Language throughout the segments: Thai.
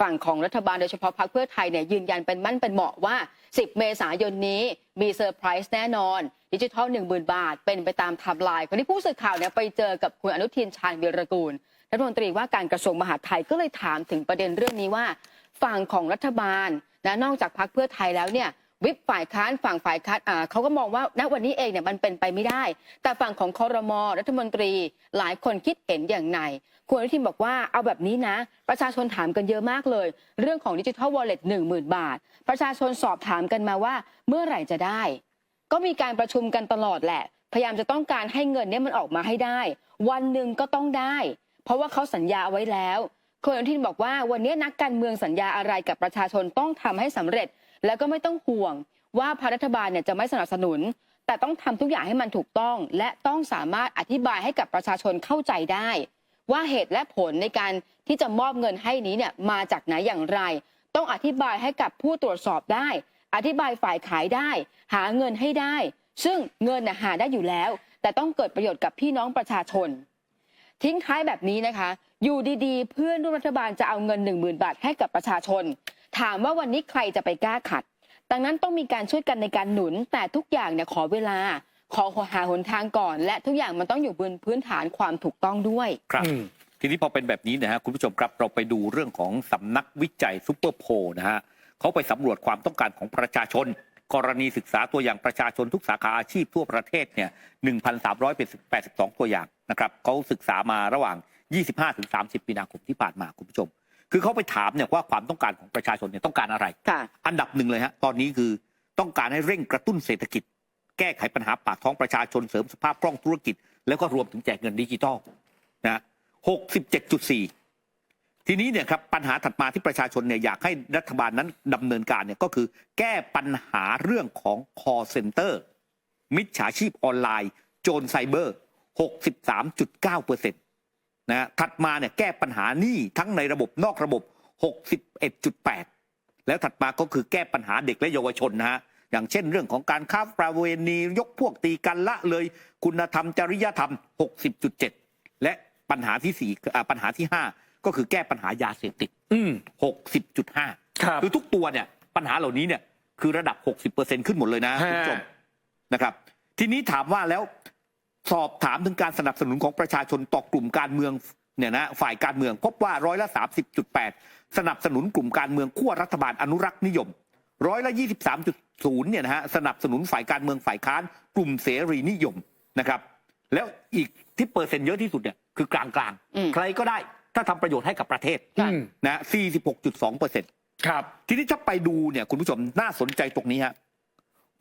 ฝั่งของรัฐบาลโดยเฉพาะพรรคเพื่อไทยเนี่ยยืนยันเป็นมั่นเป็นเหมาะว่า 10 เมษายนนี้มีเซอร์ไพรส์แน่นอน ดิจิทัล 10,000 บาท เป็นไปตามไทม์ไลน์คนที่ผู้สื่อข่าวเนี่ยไปเจอกับคุณอนุทินชาญวีรกูลรัฐมนตรีว่าการกระทรวงมหาดไทยก็เลยถามถึงประเด็นเรื่องนี้ว่า ฝั่งของรัฐบาลนะนอกจากพรรคเพื่อไทยแล้วเนี่ย วิปฝ่ายค้านฝั่งฝ่ายค้านอ่าเขาก็มองว่าณวันนี้เองเนี่ยมันเป็นไปไม่ได้ แต่ฝั่งของคอรมอรัฐมนตรีหลายคนคิดเห็นอย่างไรคุณอนุทินบอกว่าเอาแบบนี้นะ ประชาชนถามกันเยอะมากเลย เรื่องของดิจิทัลวอลเล็ตหนึ่งหมื่นบาท ประชาชนสอบถามกันมาว่าเมื่อไหร่จะได้ ก็มีการประชุมกันตลอดแหละ พยายามจะต้องการให้เงินเนี่ยมันออกมาให้ได้ วันหนึ่งก็ต้องได้ เพราะว่าเขาสัญญาเอาไว้แล้วคุณอนุทินบอกว่าวันนี้นักการเมืองสัญญาอะไรกับประชาชนต้องทำให้สำเร็จ แล้วก็ไม่ต้องห่วงว่าพรัฐบาลเนี่ยจะไม่สนับสนุน แต่ต้องทำทุกอย่างให้มันถูกต้อง และต้องสามารถอธิบายให้กับประชาชนเข้าใจได้ ว่าเหตุและผลในการที่จะมอบเงินให้นี้เนี่ยมาจากไหนอย่างไร ต้องอธิบายให้กับผู้ตรวจสอบได้ อธิบายฝ่ายขายได้ หาเงินให้ได้ ซึ่งเงินน่ะหาได้อยู่แล้ว แต่ต้องเกิดประโยชน์กับพี่น้องประชาชน ทิ้งท้ายแบบนี้นะคะ อยู่ดีๆ เพื่อนร่วมรัฐบาลจะเอาเงิน 1 0,000 บาทให้กับประชาชน ถามว่าวันนี้ใครจะไปกล้าขัด ดังนั้นต้องมีการช่วยกันในการหนุน แต่ทุกอย่างเนี่ยขอเวลา ขอหาหนทางก่อน และทุกอย่างมันต้องอยู่บนพื้นฐานความถูกต้องด้วยครับอืมทีนี้พอเป็นแบบนี้นะฮะคุณผู้ชมครับเราไปดูเรื่องของสำนักวิจัยซูเปอร์โพลนะฮะเขาไปสำรวจความต้องการของประชาชน กรณีศึกษาตัวอย่างประชาชนทุกสาขาอาชีพทั่วประเทศเนี่ย 1,382 ตัวอย่างนะครับเขาศึกษามาระหว่าง 25-30 มีนาคมที่ผ่านมาคุณผู้ชม คือเขาไปถามเนี่ยว่าความต้องการของประชาชนเนี่ยต้องการอะไร ค่ะ อันดับหนึ่งเลยฮะตอนนี้คือต้องการให้เร่งกระตุ้นเศรษฐกิจ แก้ไขปัญหาปากท้องประชาชนเสริมสภาพคล่องธุรกิจ แล้วก็รวมถึงแจกเงินดิจิทัลนะหกสิบเจ็ดจุดสี่ทีนี้เนี่ยครับปัญหาถัดมาที่ประชาชนเนี่ยอยากให้รัฐบาลนั้นดำเนินการเนี่ยก็คือแก้ปัญหาเรื่องของ call center มิจฉาชีพออนไลน์ โจรไซเบอร์ 63.9เปอร์เซ็นต์ นะฮะถัดมาเนี่ยแก้ปัญหาหนี้ทั้งในระบบนอกระบบ 61.8 แล้วถัดมาก็คือแก้ปัญหาเด็กและเยาวชนนะฮะอย่างเช่นเรื่องของการค้าประเวณียกพวกตีกันละเลย คุณธรรมจริยธรรม 60.7 และปัญหาที่สี่อ่าปัญหาที่ 5 ก็คือแก้ปัญหายาเสพติดอืม60.5ครับคือทุกตัวเนี่ยปัญหาเหล่านี้เนี่ยคือระดับ 60%ขึ้นหมดเลยนะฮะคุณผู้ชมนะครับ ทีนี้ถามว่าแล้ว สอบถามถึงการสนับสนุนของประชาชนต่อกลุ่มการเมืองเนี่ยนะฝ่ายการเมืองพบว่าร้อยละ30.8 สนับสนุนกลุ่มการเมืองขั้วรัฐบาลอนุรักษ์นิยมร้อยละ23.0เนี่ยนะฮะสนับสนุนฝ่ายการเมืองฝ่ายค้านกลุ่มเสรีนิยมนะครับ แล้วอีกที่เปอร์เซ็นต์เยอะที่สุดเนี่ยคือกลางกลางๆอืมใครก็ได้ถ้าทำประโยชน์ให้กับประเทศอืมนะ46.2เปอร์เซ็นต์ครับ ทีนี้ถ้าไปดูเนี่ยคุณผู้ชมน่าสนใจตรงนี้ฮะ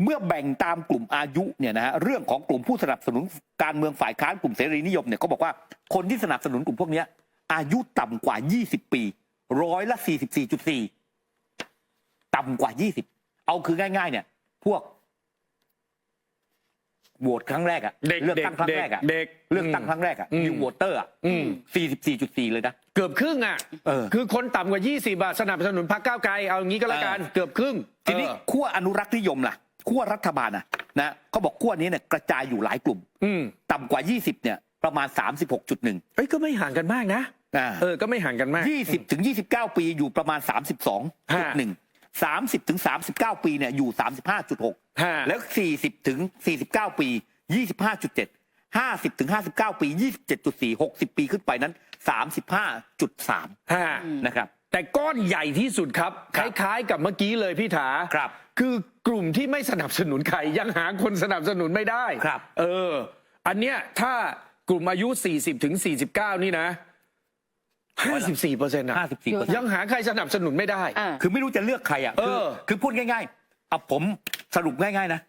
เมื่อแบ่งตามกลุ่มอายุเนี่ยนะฮะเรื่องของกลุ่มผู้สนับสนุนการเมืองฝ่ายค้านกลุ่มเสรีนิยมเนี่ยก็บอกว่าคนที่สนับสนุนกลุ่มพวกเนี้ยอายุต่ำกว่า 20 ปีร้อยละ 44.4 ต่ำกว่า 20 เอาคือง่าย ๆ เนี่ย พวกโหวตครั้งแรกอะเด็กเลือกตั้งครั้งแรกอะเด็กเลือกตั้งครั้งแรกอะอืมนิวโวเตอร์อะอืม44.4 เลยนะเกือบครึ่งอะเออคือคนต่ำกว่า 20บาทสนับสนุนพรรคก้าวไกลเอาอย่างนี้ก็แล้วกันเออเกือบครึ่ง ทีนี้เออขั้วอนุรักษ์นิยมล่ะ ขั้วรัฐบาลนะนะเขาบอกขั้วนี้เนี่ยกระจายอยู่หลายกลุ่ม อืมต่ำกว่า 20เนี่ยประมาณ 36.1 เอ้ยก็ไม่ห่างกันมากนะอ่าเออก็ไม่ห่างกันมาก 20ถึง29 ปีอยู่ประมาณ 32.1 30ถึง39 ปีเนี่ยอยู่ 35.6ฮะแล้ว 40ถึง49 ปี 25.7 50ถึง59 ปี 27.4 60 ปีขึ้นไปนั้น 35.3ฮะนะครับแต่ก้อนใหญ่ที่สุดครับคครับล้ายๆ กับเมื่อกี้เลยพี่ถาครับ คือกลุ่มที่ไม่สนับสนุนใครยังหาคนสนับสนุนไม่ได้ครับ เออ อันเนี้ยถ้ากลุ่มอายุ 40ถึง49 นี่นะ 54เปอร์เซ็นต์อะ54%ยังหาใครสนับสนุนไม่ได้ อ่า คือไม่รู้จะเลือกใครอะเอคืออ คือพูดง่ายๆเอาผมสรุปง่ายๆนะ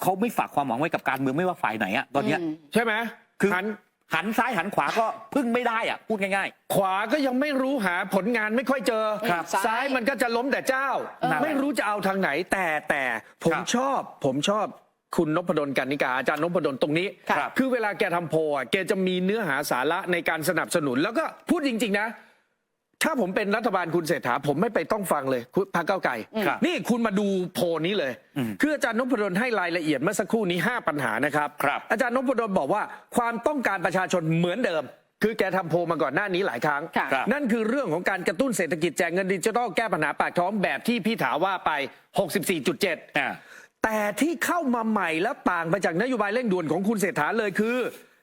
เขาไม่ฝากความหวังไว้กับการเมืองไม่ว่าฝ่ายไหนอะตอนเนี้ยอืมใช่ไหมคือ หัน หันซ้ายหันขวาก็พึ่งไม่ได้อะพูดง่าย ขวาก็ยังไม่รู้หาผลงานไม่ค่อยเจอ ครับซ้ายมันก็จะล้มแต่เจ้า เออ ไม่รู้จะเอาทางไหน แต่แต่ผมครับชอบ ผมชอบคุณนพดลกันนิกาอาจารย์นพดลตรงนี้ครับ คือเวลาแกทำโพลอะแกจะมีเนื้อหาสาระในการสนับสนุน แล้วก็พูดจริง ๆ นะ ถ้าผมเป็นรัฐบาลคุณเศรษฐาผมไม่ไปต้องฟังเลยคุณพรรคก้าวไกลครับนี่คุณมาดูโพลนี้เลยอืมคืออาจารย์นพดลให้รายละเอียดเมื่อสักครู่นี้ 5 ปัญหานะครับครับ อาจารย์นพดลบอกว่าความต้องการประชาชนเหมือนเดิม คือแกทำโพลมาก่อนหน้านี้หลายครั้งค่ะครับนั่นคือเรื่องของการกระตุ้นเศรษฐกิจแจกเงินดิจิทัลแก้ปัญหาปากท้องแบบที่พี่ถาว่าไป 64.7อ่าแต่ที่เข้ามาใหม่และต่างไปจากนโยบายเร่งด่วนของคุณเศรษฐาเลยคือ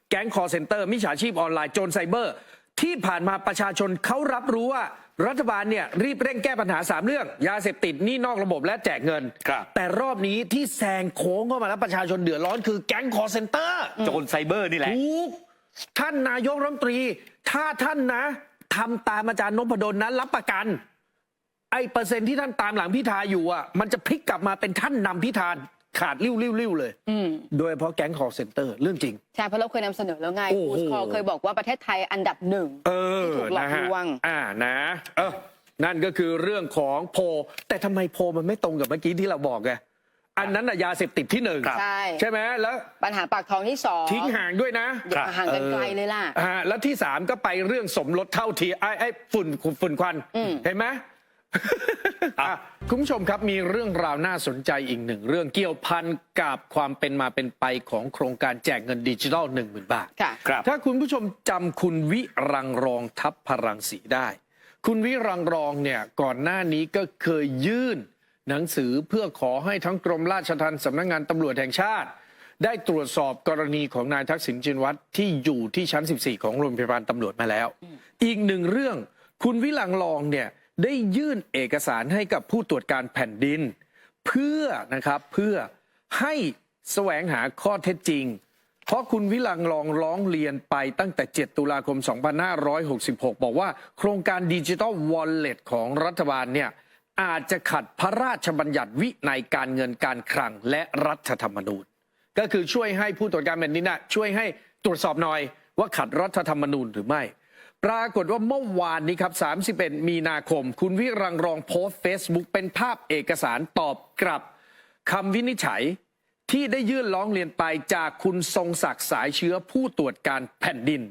แก๊งคอร์เซนเตอร์มิจฉาชีพออนไลน์โจรไซเบอร์ ที่ผ่านมาประชาชนเขารับรู้ว่ารัฐบาลเนี่ยรีบเร่งแก้ปัญหา 3 เรื่อง ยาเสพติดหนี้นอกระบบและแจกเงิน ครับ แต่รอบนี้ที่แซงโค้งเข้ามาแล้วประชาชนเดือดร้อนคือแก๊งคอร์เซนเตอร์โจรไซเบอร์นี่แหละ ถูกท่านนายกรัฐมนตรี ถ้าท่านนะทำตามอาจารย์นพดลนั้นรับประกัน ไอ้เปอร์เซ็นต์ที่ท่านตามหลังพิธาอยู่อะมันจะพลิกกลับมาเป็นท่านนำพิธา ขาดริ้วริ้วริ้วเลย อืมโดยเฉพาะแก๊งคอร์เซนเตอร์เรื่องจริง ใช่เพราะเราเคยนำเสนอแล้วไงโอ้โหฟูสคอเคยบอกว่าประเทศไทยอันดับหนึ่ง เออที่ถูกหลอกนะฮะลวง อ่านะเออนั่นก็คือเรื่องของโพลแต่ทำไมโพลมันไม่ตรงกับเมื่อกี้ที่เราบอกไงอันนั้นน่ะยาเสพติดที่หนึ่งครับ ใช่ ใช่ไหมแล้วปัญหาปากท้องที่สองทิ้งห่างด้วยนะ อย่าห่างกันไกลเลยล่ะ อ่าแล้วที่สามก็ไปเรื่องสมรสเท่าเทียมไอ้ไอ้ฝุ่นฝุ่นควันอืม เห็นไหม อะคุณผู้ชมครับมีเรื่องราวน่าสนใจอีกหนึ่งเรื่องเกี่ยวพันกับความเป็นมาเป็นไปของโครงการแจกเงินดิจิทัล1 0,000 บาท ค่ะ ครับ ถ้าคุณผู้ชมจำคุณวิรังรองทัพพรังสีได้ คุณวิรังรองเนี่ยก่อนหน้านี้ก็เคยยื่น หนังสือเพื่อขอให้ทั้งกรมราชทัณฑ์สำนักงานตำรวจแห่งชาติ ได้ตรวจสอบกรณีของนายทักษิณชินวัตรที่อยู่ที่ชั้น 14 ของโรงพยาบาลตำรวจมาแล้ว อีกหนึ่งเรื่อง คุณวิรังรองเนี่ย ได้ยื่นเอกสารให้กับผู้ตรวจการแผ่นดิน เพื่อนะครับเพื่อให้แสวงหาข้อเท็จจริง เพราะคุณวิลังลองร้องเรียนไปตั้งแต่ 7 ตุลาคม 2566 บอกว่าโครงการดิจิ t a ลวอลเล็ตของรัฐบาลเนี่ยอาจจะขัดพระราชบัญญัติวินัยการเงินการคลังและรัฐธรรมนูญ ก็คือช่วยให้ผู้ตรวจการแผ่นดินน่ะช่วยให้ตรวจสอบหน่อยว่าขัดรัฐธรรมนูญหรือไม่ ปรากฏว่าเมื่อวานนี้ครับ 31 มีนาคม คุณวิรังรองโพสต์เฟซบุ๊กเป็นภาพเอกสารตอบกลับคำวินิจฉัยที่ได้ยื่นร้องเรียนไปจากคุณทรงศักดิ์สายเชื้อผู้ตรวจการแผ่นดิน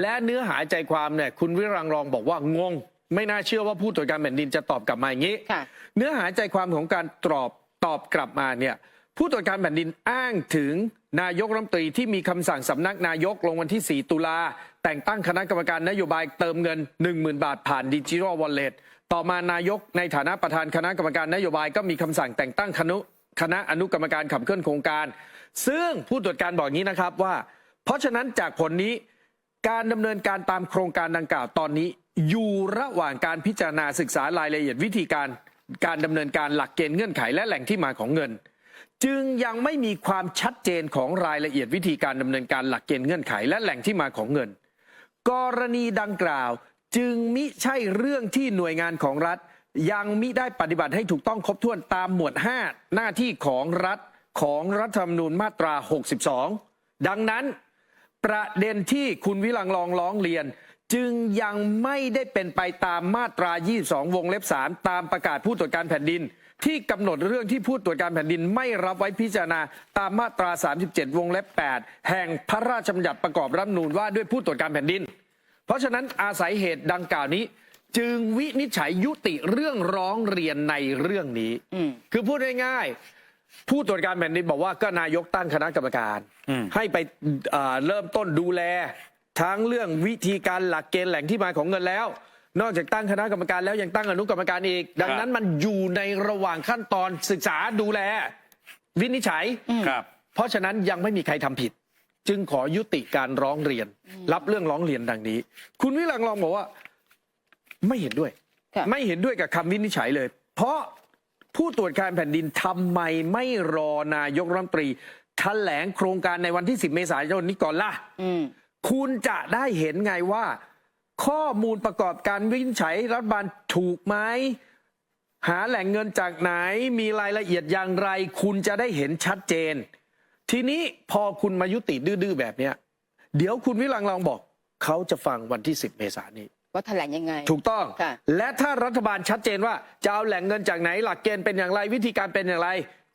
และเนื้อหาใจความเนี่ยคุณวิรังรองบอกว่างง ไม่น่าเชื่อว่าผู้ตรวจการแผ่นดินจะตอบกลับมาอย่างนี้ค่ะเนื้อหาใจความของการตอบตอบกลับมาเนี่ย ผู้ตรวจการแผ่นดินอ้างถึงนายกรัฐมนตรีที่มีคำสั่งสำนักนายกลงวันที่ 4 ตุลา แต่งตั้งคณะกรรมการนโยบายเติมเงิน 10,000 บาทผ่านดิจิทัลวอลเล็ตต่อมานายกในฐานะประธานคณะกรรมการนโยบายก็มีคำสั่งแต่งตั้งคณะคณะอนุกรรมการขับเคลื่อนโครงการ ซึ่งผู้ตรวจการบอกงี้นะครับว่า เพราะฉะนั้นจากผลนี้การดำเนินการตามโครงการดังกล่าวตอนนี้ อยู่ระหว่างการพิจารณาศึกษารายละเอียดวิธีการการดำเนินการหลักเกณฑ์เงื่อนไขและแหล่งที่มาของเงิน จึงยังไม่มีความชัดเจนของรายละเอียดวิธีการดำเนินการหลักเกณฑ์เงื่อนไข และแหล่งที่มาของเงิน กรณีดังกล่าว จึงมิใช่เรื่องที่หน่วยงานของรัฐ ยังมิได้ปฏิบัติให้ถูกต้องครบถ้วนตามหมวด 5 หน้าที่ของรัฐของรัฐธรรมนูญมาตรา 62 ดังนั้น ประเด็นที่คุณวิลังลองร้องเรียน จึงยังไม่ได้เป็นไปตามมาตรา 22 วงเล็บ 3 ตามประกาศผู้ตรวจการแผ่นดิน ที่กำหนดเรื่องที่ผู้ตรวจการแผ่นดินไม่รับไว้พิจารณาตามมาตรา 37 วงเล็บ 8 แห่งพระราชบัญญัติประกอบรัฐธรรมนูญว่าด้วยผู้ตรวจการแผ่นดิน เพราะฉะนั้นอาศัยเหตุดังกล่าวนี้ จึงวินิจฉัยยุติเรื่องร้องเรียนในเรื่องนี้อืมคือพูดง่ายๆผู้ตรวจการแผ่นดินบอกว่าก็นายกตั้งคณะกรรมการอืมให้ไปเอ่อเริ่มต้นดูแล ทั้งเรื่องวิธีการหลักเกณฑ์แหล่งที่มาของเงินแล้ว นอกจากตั้งคณะกรรมการแล้วยังตั้งอนุกรรมการอีก ดังนั้นมันอยู่ในระหว่างขั้นตอนศึกษาดูแล วินิจฉัย ครับ เพราะฉะนั้นยังไม่มีใครทำผิด จึงขอยุติการร้องเรียน รับเรื่องร้องเรียนดังนี้ คุณวิรังรองบอกว่า ไม่เห็นด้วย ค่ะ ไม่เห็นด้วยกับคำวินิจฉัยเลย เพราะผู้ตรวจการแผ่นดินทำไมไม่รอนายกรัฐมนตรีแถลงโครงการในวันที่ 10 เมษายนนี้ก่อนล่ะ อืม คุณจะได้เห็นไงว่า ข้อมูลประกอบการวินิจฉัยรัฐบาลถูกไหมหาแหล่งเงินจากไหนมีรายละเอียดอย่างไร คุณจะได้เห็นชัดเจน ทีนี้พอคุณมายุติดื้อๆแบบเนี้ย เดี๋ยวคุณวิรังลองบอก เขาจะฟังวันที่ 10 เมษายนนี้ ว่าแถลงยังไง ถูกต้องค่ะและถ้ารัฐบาลชัดเจนว่าจะเอาแหล่งเงินจากไหน หลักเกณฑ์เป็นอย่างไรวิธีการเป็นอย่างไร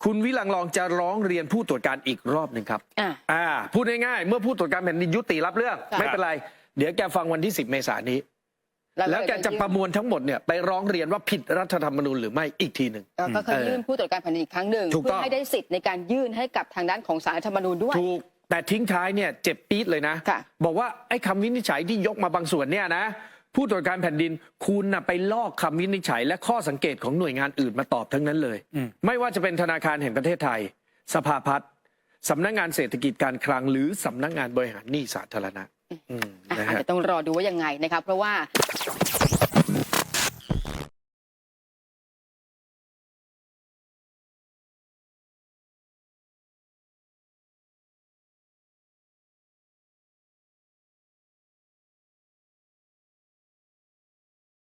คุณวิลังลองจะร้องเรียนผู้ตรวจการอีกรอบหนึ่งครับอะ อ่าพูดง่ายๆเมื่อผู้ตรวจการแผ่นดินยุติรับเรื่อง ค่ะ ไม่เป็นไร เดี๋ยวแกฟังวันที่ 10 เมษายนนี้ แล้วแกจะประมวลทั้งหมดเนี่ยไปร้องเรียนว่าผิดรัฐธรรมนูญหรือไม่อีกทีหนึ่งแล้วก็เคยยื่นผู้ตรวจการแผ่นดินอีกครั้งหนึ่งถูกเพื่ต้ออง ให้ได้สิทธิ์ในการยื่นให้กับทางด้านของสารรัฐธรรมนูญด้วย ถูกแต่ทิ้งท้ายเนี่ยเจ็บปี๊ดเลยนะ ค่ะ บอกว่าไอ้คำวินิจฉัยที่ยกมาบางส่วนเนี่ยนะ ผู้ตรวจการแผ่นดินคุณน่ะไปลอกคำวินิจฉัย และข้อสังเกตของหน่วยงานอื่นมาตอบทั้งนั้นเลยอืมไม่ว่าจะเป็นธนาคารแห่งประเทศไทย สภาพัฒน์สำนักงานเศรษฐกิจการคลัง หรือสำนักงานบริหารหนี้สาธารณะอืมอะนะอาจฮะจะต้องรอดูว่ายังไงนะครับ เพราะว่า